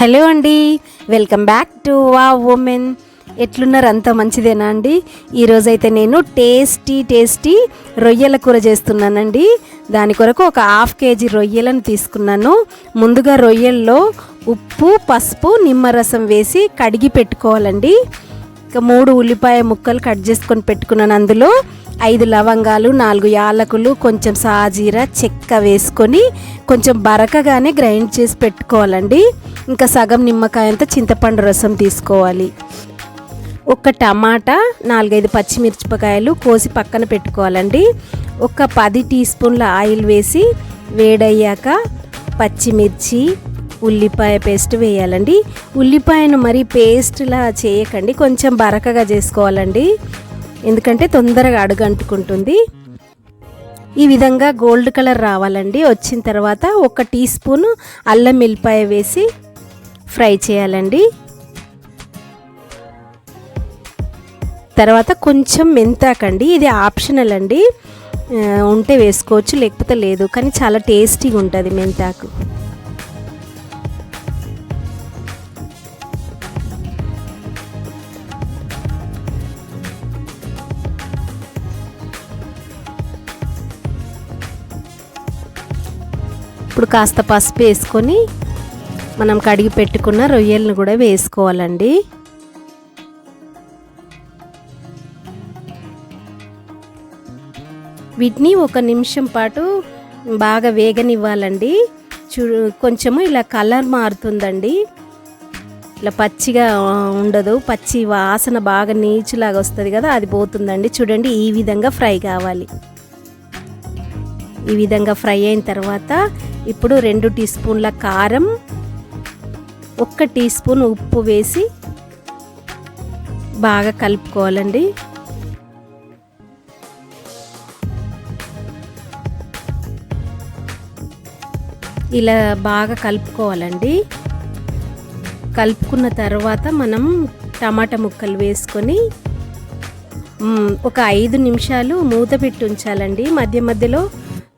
Hello అండి welcome back to వా women. ఎట్లున్నారు? అంత మంచిదేనా అండి? ఈరోజైతే నేను టేస్టీ టేస్టీ రొయ్యల కూర చేస్తున్నానండి. దాని కొరకు ఒక హాఫ్ కేజీ రొయ్యలను తీసుకున్నాను. ముందుగా రొయ్యల్లో ఉప్పు పసుపు నిమ్మరసం వేసి కడిగి పెట్టుకోవాలండి. ఇక మూడు ఉల్లిపాయ ముక్కలు కట్ చేసుకొని పెట్టుకున్నాను అందులో. ఐదు లవంగాలు నాలుగు యాలకులు కొంచెం సాజీర చెక్క వేసుకొని కొంచెం బరకగానే గ్రైండ్ చేసి పెట్టుకోవాలండి. ఇంకా సగం నిమ్మకాయ అంతా చింతపండు రసం తీసుకోవాలి. ఒక టమాటా నాలుగైదు పచ్చిమిరపకాయలు కోసి పక్కన పెట్టుకోవాలండి. ఒక పది టీ స్పూన్ల ఆయిల్ వేసి వేడయ్యాక పచ్చిమిర్చి ఉల్లిపాయ పేస్ట్ వేయాలండి. ఉల్లిపాయను మరి పేస్ట్లా చేయకండి కొంచెం బరకగా చేసుకోవాలండి. ఎందుకంటే తొందరగా అడుగంటుకుంటుంది. ఈ విధంగా గోల్డ్ కలర్ రావాలండి. వచ్చిన తర్వాత ఒక టీ స్పూన్ అల్లం వెల్లిపాయ వేసి ఫ్రై చేయాలండి. తర్వాత కొంచెం మెంతాకండి. ఇది ఆప్షనల్ అండి. ఉంటే వేసుకోవచ్చు లేకపోతే లేదు కానీ చాలా టేస్టీగా ఉంటుంది మెంతాకు. ఇప్పుడు కాస్త పసుపు వేసుకొని మనం కడిగి పెట్టుకున్న రొయ్యలను కూడా వేసుకోవాలండి. వీటిని ఒక నిమిషం పాటు బాగా వేగనివ్వాలండి. చూ కొంచెము ఇలా కలర్ మారుతుందండి. ఇలా పచ్చిగా ఉండదు. పచ్చి వాసన బాగా నీచులాగా వస్తుంది కదా అది పోతుందండి. చూడండి ఈ విధంగా ఫ్రై కావాలి. ఈ విధంగా ఫ్రై అయిన తర్వాత ఇప్పుడు రెండు టీ స్పూన్ల కారం ఒక్క టీ స్పూన్ ఉప్పు వేసి బాగా కలుపుకోవాలండి. ఇలా బాగా కలుపుకోవాలండి. కలుపుకున్న తర్వాత మనం టమాటా ముక్కలు వేసుకొని ఒక ఐదు నిమిషాలు మూత పెట్టి ఉంచాలండి. మధ్య మధ్యలో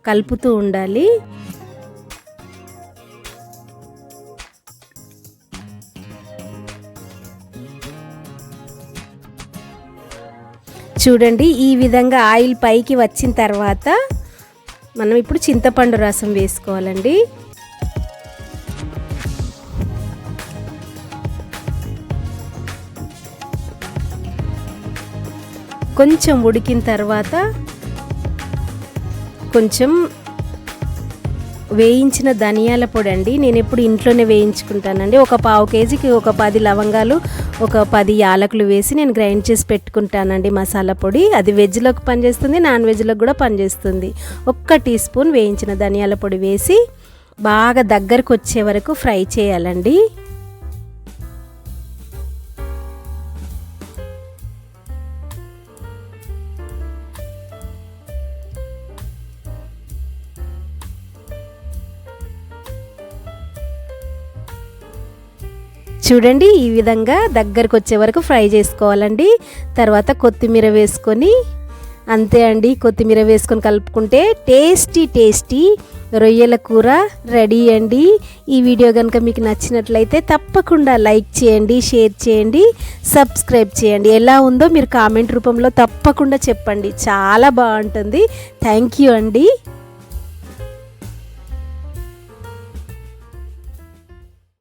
కలుపుతూ ఉండాలి. చూడండి ఈ విధంగా ఆయిల్ పైకి వచ్చిన తర్వాత మనం ఇప్పుడు చింతపండు రసం వేసుకోవాలండి. కొంచెం ఉడికిన తర్వాత కొంచెం వేయించిన ధనియాల పొడి అండి నేను ఎప్పుడు ఇంట్లోనే వేయించుకుంటానండి. ఒక పావు కేజీకి ఒక పది లవంగాలు ఒక పది యాలకులు వేసి నేను గ్రైండ్ చేసి పెట్టుకుంటానండి మసాలా పొడి. అది వెజ్లోకి పనిచేస్తుంది నాన్ వెజ్లోకి కూడా పనిచేస్తుంది. ఒక్క టీ స్పూన్ వేయించిన ధనియాల పొడి వేసి బాగా దగ్గరకు వచ్చే వరకు ఫ్రై చేయాలండి. చూడండి ఈ విధంగా దగ్గరకు వచ్చే వరకు ఫ్రై చేసుకోవాలండి. తర్వాత కొత్తిమీర వేసుకొని అంతే అండి కొత్తిమీర వేసుకొని కలుపుకుంటే టేస్టీ టేస్టీ రొయ్యల కూర రెడీ అండి. ఈ వీడియో కనుక మీకు నచ్చినట్లయితే తప్పకుండా లైక్ చేయండి షేర్ చేయండి సబ్స్క్రైబ్ చేయండి. ఎలా ఉందో మీరు కామెంట్ రూపంలో తప్పకుండా చెప్పండి. చాలా బాగుంటుంది. థ్యాంక్ యూ అండి.